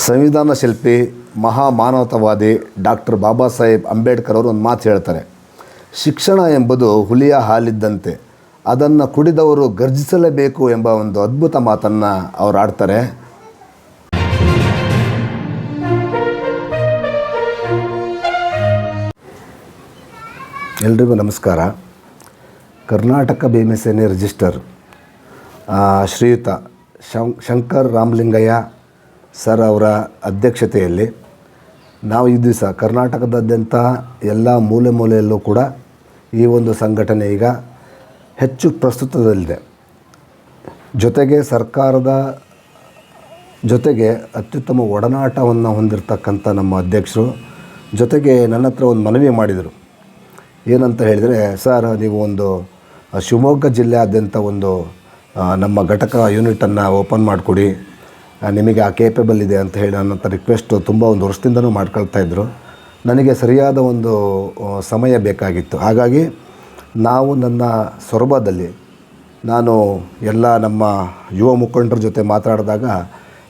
ಸಂವಿಧಾನ ಶಿಲ್ಪಿ ಮಹಾ ಮಾನವತಾವಾದಿ ಡಾಕ್ಟರ್ ಬಾಬಾ ಸಾಹೇಬ್ ಅಂಬೇಡ್ಕರ್ ಅವರು ಒಂದು ಮಾತು ಹೇಳ್ತಾರೆ. ಶಿಕ್ಷಣ ಎಂಬುದು ಹುಲಿಯ ಹಾಲಿದ್ದಂತೆ, ಅದನ್ನು ಕುಡಿದವರು ಗರ್ಜಿಸಲೇಬೇಕು ಎಂಬ ಒಂದು ಅದ್ಭುತ ಮಾತನ್ನು ಅವರು ಆಡ್ತಾರೆ. ಎಲ್ರಿಗೂ ನಮಸ್ಕಾರ. ಕರ್ನಾಟಕ ಭೀಮಸೇನೆ ರಿಜಿಸ್ಟರ್ ಶ್ರೀಯುತ ಶಂ, ಶಂಕರ್ ರಾಮಲಿಂಗಯ್ಯ ಸರ್ ಅವರ ಅಧ್ಯಕ್ಷತೆಯಲ್ಲಿ ನಾವು ಈ ದಿವಸ ಕರ್ನಾಟಕದಾದ್ಯಂತ ಎಲ್ಲ ಮೂಲೆ ಮೂಲೆಯಲ್ಲೂ ಕೂಡ ಈ ಒಂದು ಸಂಘಟನೆ ಈಗ ಹೆಚ್ಚು ಪ್ರಸ್ತುತದಲ್ಲಿದೆ. ಜೊತೆಗೆ ಸರ್ಕಾರದ ಜೊತೆಗೆ ಅತ್ಯುತ್ತಮ ಒಡನಾಟವನ್ನು ಹೊಂದಿರತಕ್ಕಂಥ ನಮ್ಮ ಅಧ್ಯಕ್ಷರು ಜೊತೆಗೆ ನನ್ನ ಹತ್ರ ಒಂದು ಮನವಿ ಮಾಡಿದರು. ಏನಂತ ಹೇಳಿದರೆ, ಸರ್ ನೀವು ಒಂದು ಶಿವಮೊಗ್ಗ ಜಿಲ್ಲೆಯಾದ್ಯಂತ ಒಂದು ನಮ್ಮ ಘಟಕ ಯೂನಿಟನ್ನು ಓಪನ್ ಮಾಡಿಕೊಡಿ. ನಿಮಗೆ ಆ ಕೇಪಬಲ್ ಇದೆ ಅಂತ ಹೇಳಿ ನನ್ನಂಥ ರಿಕ್ವೆಸ್ಟ್ ತುಂಬ ಒಂದು ವರ್ಷದಿಂದನೂ ಮಾಡ್ಕೊಳ್ತಾ ಇದ್ದರು ನನಗೆ ಸರಿಯಾದ ಒಂದು ಸಮಯ ಬೇಕಾಗಿತ್ತು. ಹಾಗಾಗಿ ನಾವು ನನ್ನ ಸೊರಬದಲ್ಲಿ ನಾನು ಎಲ್ಲ ನಮ್ಮ ಯುವ ಮುಖಂಡರ ಜೊತೆ ಮಾತಾಡಿದಾಗ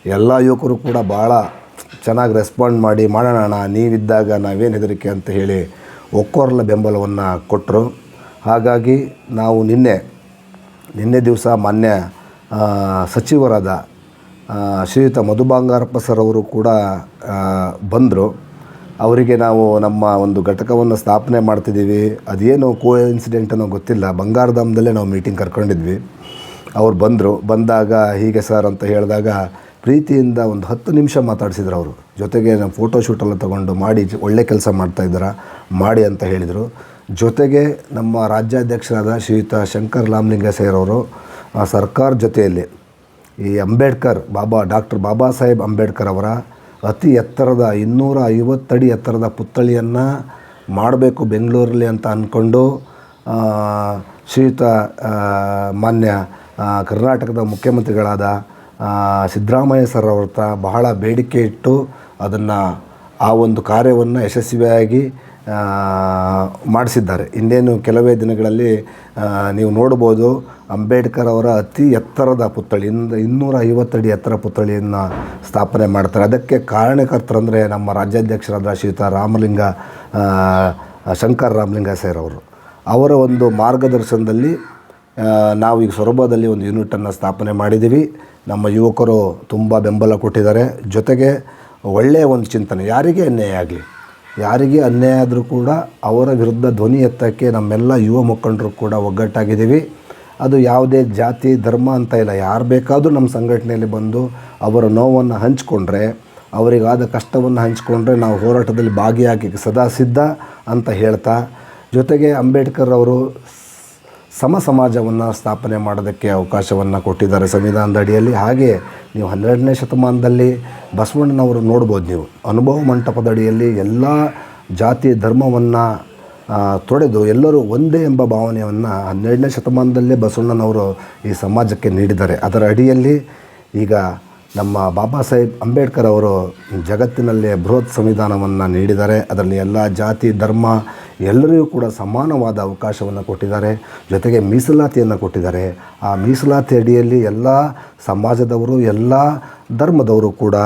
ಎಲ್ಲ ಯುವಕರು ಕೂಡ ಭಾಳ ಚೆನ್ನಾಗಿ ರೆಸ್ಪಾಂಡ್ ಮಾಡಿ, ಮಾಡೋಣ ನೀವಿದ್ದಾಗ ನಾವೇನು ಹೆದರಿಕೆ? ಅಂತ ಹೇಳಿ ಒಕ್ಕೋರ್ಲ ಬೆಂಬಲವನ್ನು ಕೊಟ್ಟರು ಹಾಗಾಗಿ ನಾವು ನಿನ್ನೆ ನಿನ್ನೆ ದಿವಸ ಮಾನ್ಯ ಸಚಿವರಾದ ಶ್ರೀಯುತ ಮಧು ಬಂಗಾರಪ್ಪ ಸರ್ ಅವರು ಕೂಡ ಬಂದರು. ಅವರಿಗೆ ನಾವು ನಮ್ಮ ಒಂದು ಘಟಕವನ್ನು ಸ್ಥಾಪನೆ ಮಾಡ್ತಿದ್ದೀವಿ. ಅದೇನು ಕೋ ಇನ್ಸಿಡೆಂಟ್ ಅನ್ನೋ ಗೊತ್ತಿಲ್ಲ. ಬಂಗಾರಧಾಮದಲ್ಲೇ ನಾವು ಮೀಟಿಂಗ್ ಕರ್ಕೊಂಡಿದ್ವಿ. ಅವ್ರು ಬಂದರು. ಬಂದಾಗ ಹೀಗೆ ಸರ್ ಅಂತ ಹೇಳಿದಾಗ ಪ್ರೀತಿಯಿಂದ ಒಂದು ಹತ್ತು ನಿಮಿಷ ಮಾತಾಡಿಸಿದ್ರು ಅವರು. ಜೊತೆಗೆ ನಾವು ಫೋಟೋ ಶೂಟೆಲ್ಲ ತೊಗೊಂಡು ಮಾಡಿ ಒಳ್ಳೆ ಕೆಲಸ ಮಾಡ್ತಾಯಿದ್ದೀರಾ ಮಾಡಿ ಅಂತ ಹೇಳಿದರು. ಜೊತೆಗೆ ನಮ್ಮ ರಾಜ್ಯಾಧ್ಯಕ್ಷರಾದ ಶ್ರೀಯುತ ಶಂಕರ್ ಲಾಮ್ಲಿಂಗ ಸರ್ ಅವರು ಆ, ಸರ್ಕಾರ ಜೊತೆಯಲ್ಲಿ ಈ ಅಂಬೇಡ್ಕರ್ ಬಾಬಾ, ಡಾಕ್ಟರ್ ಬಾಬಾ ಸಾಹೇಬ್ ಅಂಬೇಡ್ಕರ್ ಅವರ ಅತಿ ಎತ್ತರದ ಇನ್ನೂರ ಐವತ್ತಡಿ ಎತ್ತರದ ಪುತ್ಥಳಿಯನ್ನು ಮಾಡಬೇಕು ಬೆಂಗಳೂರಲ್ಲಿ ಅಂತ ಅಂದ್ಕೊಂಡು ಶ್ರೀಯುತ ಮಾನ್ಯ ಕರ್ನಾಟಕದ ಮುಖ್ಯಮಂತ್ರಿಗಳಾದ ಸಿದ್ದರಾಮಯ್ಯ ಸರ್ ಅವ್ರ ಬಹಳ ಬೇಡಿಕೆ ಇಟ್ಟು ಅದನ್ನು ಆ ಒಂದು ಕಾರ್ಯವನ್ನು ಯಶಸ್ವಿಯಾಗಿ ಮಾಡಿಸಿದ್ದಾರೆ. ಇನ್ನೇನು ಕೆಲವೇ ದಿನಗಳಲ್ಲಿ ನೀವು ನೋಡ್ಬೋದು ಅಂಬೇಡ್ಕರ್ ಅವರ ಅತಿ ಎತ್ತರದ ಪುತ್ಥಳಿ, ಇಂದ ಇನ್ನೂರ ಐವತ್ತಡಿ ಎತ್ತರ ಪುತ್ಥಳಿಯನ್ನು ಸ್ಥಾಪನೆ ಮಾಡ್ತಾರೆ. ಅದಕ್ಕೆ ಕಾರಣಕರ್ತರಂದರೆ ನಮ್ಮ ರಾಜ್ಯಾಧ್ಯಕ್ಷರಾದ ಶ್ರೀಯುತ ರಾಮಲಿಂಗ ಶಂಕರ್ ರಾಮಲಿಂಗ ಸರ್ ಅವರು. ಅವರ ಒಂದು ಮಾರ್ಗದರ್ಶನದಲ್ಲಿ ನಾವು ಈಗ ಸೊರಬದಲ್ಲಿ ಒಂದು ಯೂನಿಟನ್ನು ಸ್ಥಾಪನೆ ಮಾಡಿದ್ದೀವಿ. ನಮ್ಮ ಯುವಕರು ತುಂಬ ಬೆಂಬಲ ಕೊಟ್ಟಿದ್ದಾರೆ. ಜೊತೆಗೆ ಒಳ್ಳೆಯ ಒಂದು ಚಿಂತನೆ, ಯಾರಿಗೇ ಅನ್ಯಾಯ ಆಗಲಿ? ಯಾರಿಗೇ ಅನ್ಯಾಯ ಆದರೂ ಕೂಡ ಅವರ ವಿರುದ್ಧ ಧ್ವನಿ ಎತ್ತಕ್ಕೆ ನಮ್ಮೆಲ್ಲ ಯುವ ಮುಖಂಡರು ಕೂಡ ಒಗ್ಗಟ್ಟಾಗಿದ್ದೀವಿ. ಅದು ಯಾವುದೇ ಜಾತಿ, ಧರ್ಮ ಅಂತ ಇಲ್ಲ. ಯಾರು ಬೇಕಾದರೂ ನಮ್ಮ ಸಂಘಟನೆಯಲ್ಲಿ ಬಂದು ಅವರ ನೋವನ್ನು ಹಂಚಿಕೊಂಡ್ರೆ, ಅವರಿಗಾದ ಕಷ್ಟವನ್ನು ಹಂಚಿಕೊಂಡ್ರೆ ನಾವು ಹೋರಾಟದಲ್ಲಿ ಭಾಗಿಯಾಗಿ ಸದಾ ಸಿದ್ಧ ಅಂತ ಹೇಳ್ತಾ, ಜೊತೆಗೆ ಅಂಬೇಡ್ಕರ್ ಅವರು ಸಮ ಸಮಾಜವನ್ನು ಸ್ಥಾಪನೆ ಮಾಡೋದಕ್ಕೆ ಅವಕಾಶವನ್ನು ಕೊಟ್ಟಿದ್ದಾರೆ. ಸಂವಿಧಾನದ ಅಡಿಯಲ್ಲಿ ಹಾಗೆ ನೀವು ಹನ್ನೆರಡನೇ ಶತಮಾನದಲ್ಲಿ ಬಸವಣ್ಣನವರು ನೋಡ್ಬೋದು ನೀವು. ಅನುಭವ ಮಂಟಪದ ಅಡಿಯಲ್ಲಿ ಎಲ್ಲ ಜಾತಿ ಧರ್ಮವನ್ನು ತೊಡೆದು ಎಲ್ಲರೂ ಒಂದೇ ಎಂಬ ಭಾವನೆಯನ್ನು ಹನ್ನೆರಡನೇ ಶತಮಾನದಲ್ಲೇ ಬಸವಣ್ಣನವರು ಈ ಸಮಾಜಕ್ಕೆ ನೀಡಿದ್ದಾರೆ. ಅದರ ಅಡಿಯಲ್ಲಿ ಈಗ ನಮ್ಮ ಬಾಬಾ ಸಾಹೇಬ್ ಅಂಬೇಡ್ಕರ್ ಅವರು ಜಗತ್ತಿನಲ್ಲೇ ಬೃಹತ್ ಸಂವಿಧಾನವನ್ನು ನೀಡಿದ್ದಾರೆ. ಅದರಲ್ಲಿ ಎಲ್ಲ ಜಾತಿ, ಧರ್ಮ ಎಲ್ಲರಿಗೂ ಕೂಡ ಸಮಾನವಾದ ಅವಕಾಶವನ್ನು ಕೊಟ್ಟಿದ್ದಾರೆ. ಜೊತೆಗೆ ಮೀಸಲಾತಿಯನ್ನು ಕೊಟ್ಟಿದ್ದಾರೆ. ಆ ಮೀಸಲಾತಿ ಅಡಿಯಲ್ಲಿ ಎಲ್ಲ ಸಮಾಜದವರು, ಎಲ್ಲ ಧರ್ಮದವರು ಕೂಡ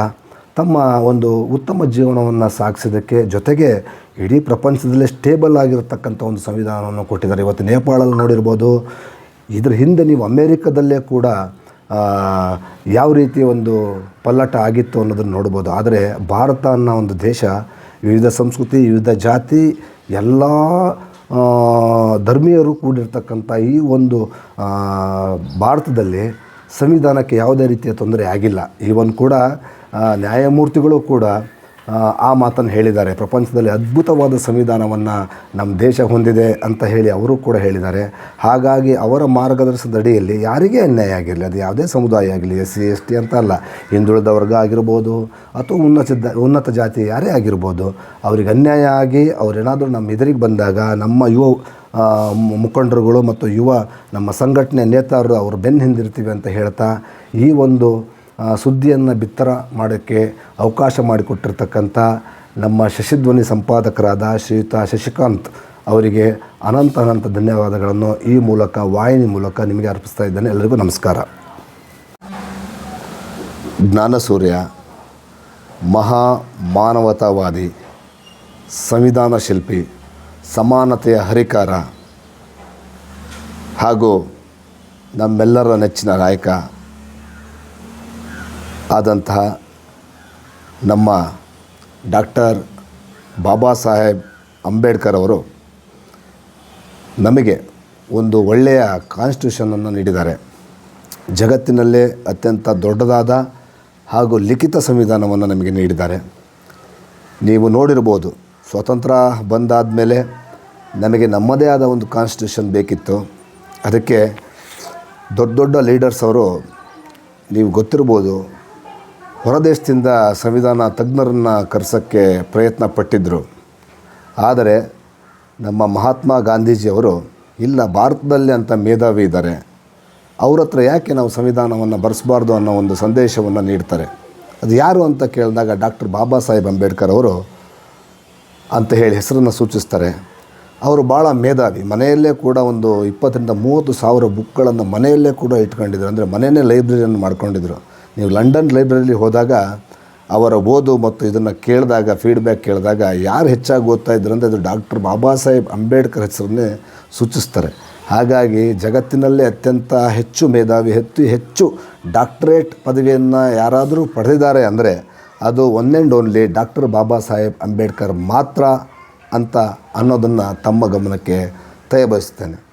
ತಮ್ಮ ಒಂದು ಉತ್ತಮ ಜೀವನವನ್ನು ಸಾಗಿಸೋದಕ್ಕೆ ಜೊತೆಗೆ ಇಡೀ ಪ್ರಪಂಚದಲ್ಲೇ ಸ್ಟೇಬಲ್ ಆಗಿರತಕ್ಕಂಥ ಒಂದು ಸಂವಿಧಾನವನ್ನು ಕೊಟ್ಟಿದ್ದಾರೆ. ಇವತ್ತು ನೇಪಾಳಲ್ಲಿ ನೋಡಿರ್ಬೋದು. ಇದ್ರ ಹಿಂದೆ ನೀವು ಅಮೇರಿಕದಲ್ಲೇ ಕೂಡ ಯಾವ ರೀತಿ ಒಂದು ಪಲ್ಲಟ ಆಗಿತ್ತು ಅನ್ನೋದನ್ನು ನೋಡ್ಬೋದು. ಆದರೆ ಭಾರತ ಅನ್ನೋ ಒಂದು ದೇಶ, ವಿವಿಧ ಸಂಸ್ಕೃತಿ, ವಿವಿಧ ಜಾತಿ, ಎಲ್ಲ ಧರ್ಮೀಯರು ಕೂಡಿರ್ತಕ್ಕಂಥ ಈ ಒಂದು ಭಾರತದಲ್ಲಿ ಸಂವಿಧಾನಕ್ಕೆ ಯಾವುದೇ ರೀತಿಯ ತೊಂದರೆ ಆಗಿಲ್ಲ. ಈವನ್ ಕೂಡ ನ್ಯಾಯಮೂರ್ತಿಗಳು ಕೂಡ ಆ, ಮಾತನ್ನು ಹೇಳಿದ್ದಾರೆ. ಪ್ರಪಂಚದಲ್ಲಿ ಅದ್ಭುತವಾದ ಸಂವಿಧಾನವನ್ನು ನಮ್ಮ ದೇಶ ಹೊಂದಿದೆ ಅಂತ ಹೇಳಿ ಅವರು ಕೂಡ ಹೇಳಿದ್ದಾರೆ. ಹಾಗಾಗಿ ಅವರ ಮಾರ್ಗದರ್ಶನದ ಅಡಿಯಲ್ಲಿ ಯಾರಿಗೇ ಅನ್ಯಾಯ ಆಗಿರಲಿ ಅದು ಯಾವುದೇ ಸಮುದಾಯ ಆಗಲಿ ಎಸ್ ಸಿ ಎಸ್ ಟಿ ಅಂತ ಅಲ್ಲ ಹಿಂದುಳಿದ ವರ್ಗ ಆಗಿರ್ಬೋದು ಅಥವಾ ಉನ್ನತ ಉನ್ನತ ಜಾತಿ ಯಾರೇ ಆಗಿರ್ಬೋದು ಅವ್ರಿಗೆ ಅನ್ಯಾಯ ಆಗಿ ಅವರೇನಾದರೂ ನಮ್ಮ ಎದುರಿಗೆ ಬಂದಾಗ ನಮ್ಮ ಯುವ ಮುಖಂಡರುಗಳು ಮತ್ತು ಯುವ ನಮ್ಮ ಸಂಘಟನೆ ನೇತಾರರು ಅವರು ಬೆನ್ನು ಹಿಂದಿರ್ತೀವಿ ಅಂತ ಹೇಳ್ತಾ ಈ ಒಂದು ಸುದ್ದಿಯನ್ನು ಬಿತ್ತರ ಮಾಡೋಕ್ಕೆ ಅವಕಾಶ ಮಾಡಿಕೊಟ್ಟಿರ್ತಕ್ಕಂಥ ನಮ್ಮ ಶಶಿಧ್ವನಿ ಸಂಪಾದಕರಾದ ಶ್ರೀಯುತ ಶಶಿಕಾಂತ್ ಅವರಿಗೆ ಅನಂತ ಅನಂತ ಧನ್ಯವಾದಗಳನ್ನು ಈ ಮೂಲಕ, ವಾಹಿನಿ ಮೂಲಕ ನಿಮಗೆ ಅರ್ಪಿಸ್ತಾ ಇದ್ದೇನೆ. ಎಲ್ಲರಿಗೂ ನಮಸ್ಕಾರ. ಜ್ಞಾನಸೂರ್ಯ ಮಹಾ ಮಾನವತಾವಾದಿ, ಸಂವಿಧಾನ ಶಿಲ್ಪಿ, ಸಮಾನತೆಯ ಹರಿಕಾರ ಹಾಗೂ ನಮ್ಮೆಲ್ಲರ ನೆಚ್ಚಿನ ನಾಯಕ ಆದಂತಹ ನಮ್ಮ ಡಾಕ್ಟರ್ ಬಾಬಾ ಸಾಹೇಬ್ ಅಂಬೇಡ್ಕರ್ ಅವರು ನಮಗೆ ಒಂದು ಒಳ್ಳೆಯ ಕಾನ್ಸ್ಟಿಟ್ಯೂಷನನ್ನು ನೀಡಿದ್ದಾರೆ. ಜಗತ್ತಿನಲ್ಲೇ ಅತ್ಯಂತ ದೊಡ್ಡದಾದ ಹಾಗೂ ಲಿಖಿತ ಸಂವಿಧಾನವನ್ನು ನಮಗೆ ನೀಡಿದ್ದಾರೆ. ನೀವು ನೋಡಿರ್ಬೋದು ಸ್ವತಂತ್ರ ಬಂದಾದ ಮೇಲೆ ನಮಗೆ ನಮ್ಮದೇ ಆದ ಒಂದು ಕಾನ್ಸ್ಟಿಟ್ಯೂಷನ್ ಬೇಕಿತ್ತು. ಅದಕ್ಕೆ ದೊಡ್ಡ ದೊಡ್ಡ ಲೀಡರ್ಸ್ ಅವರು, ನೀವು ಗೊತ್ತಿರ್ಬೋದು ಹೊರದೇಶದಿಂದ ಸಂವಿಧಾನ ತಜ್ಞರನ್ನು ಕರೆಸೋಕ್ಕೆ ಪ್ರಯತ್ನ ಪಟ್ಟಿದ್ದರು ಆದರೆ ನಮ್ಮ ಮಹಾತ್ಮ ಗಾಂಧೀಜಿಯವರು, ಇಲ್ಲ, ಭಾರತದಲ್ಲಿ ಅಂತ ಮೇಧಾವಿ ಇದ್ದಾರೆ. ಅವ್ರ ಹತ್ರ ಯಾಕೆ ನಾವು ಸಂವಿಧಾನವನ್ನು ಬರೆಸಬಾರ್ದು ಅನ್ನೋ ಒಂದು ಸಂದೇಶವನ್ನು ನೀಡ್ತಾರೆ? ಅದು ಯಾರು ಅಂತ ಕೇಳಿದಾಗ ಡಾಕ್ಟರ್ ಬಾಬಾ ಸಾಹೇಬ್ ಅಂಬೇಡ್ಕರ್ ಅವರು ಅಂತ ಹೇಳಿ ಹೆಸರನ್ನು ಸೂಚಿಸ್ತಾರೆ. ಅವರು ಭಾಳ ಮೇಧಾವಿ. ಮನೆಯಲ್ಲೇ ಕೂಡ ಒಂದು ಇಪ್ಪತ್ತರಿಂದ ಮೂವತ್ತು ಸಾವಿರ ಬುಕ್ಗಳನ್ನು ಮನೆಯಲ್ಲೇ ಕೂಡ ಇಟ್ಕೊಂಡಿದ್ರು. ಅಂದರೆ ಮನೆಯೇ ಲೈಬ್ರರಿಯನ್ನು ಮಾಡ್ಕೊಂಡಿದ್ರು. ನೀವು ಲಂಡನ್ ಲೈಬ್ರರಿಲಿ ಹೋದಾಗ ಅವರ ಓದು ಮತ್ತು ಇದನ್ನು ಕೇಳಿದಾಗ ಫೀಡ್ಬ್ಯಾಕ್ ಕೇಳಿದಾಗ ಯಾರು ಹೆಚ್ಚಾಗಿ ಓದ್ತಾ ಇದ್ರು ಅಂದರೆ ಅದು ಡಾಕ್ಟರ್ ಬಾಬಾ ಸಾಹೇಬ್ ಅಂಬೇಡ್ಕರ್ ಹೆಸರನ್ನೇ ಸೂಚಿಸ್ತಾರೆ. ಹಾಗಾಗಿ ಜಗತ್ತಿನಲ್ಲೇ ಅತ್ಯಂತ ಹೆಚ್ಚು ಮೇಧಾವಿ, ಹೆಚ್ಚು ಹೆಚ್ಚು ಡಾಕ್ಟರೇಟ್ ಪದವಿಯನ್ನು ಯಾರಾದರೂ ಪಡೆದಿದ್ದಾರೆ ಅಂದರೆ ಅದು one and only doctor Baba Saheb Ambedkar ಮಾತ್ರ ಅಂತ ಅನ್ನೋದನ್ನು ತಮ್ಮ ಗಮನಕ್ಕೆ ತಯಬಯಸ್ತೇನೆ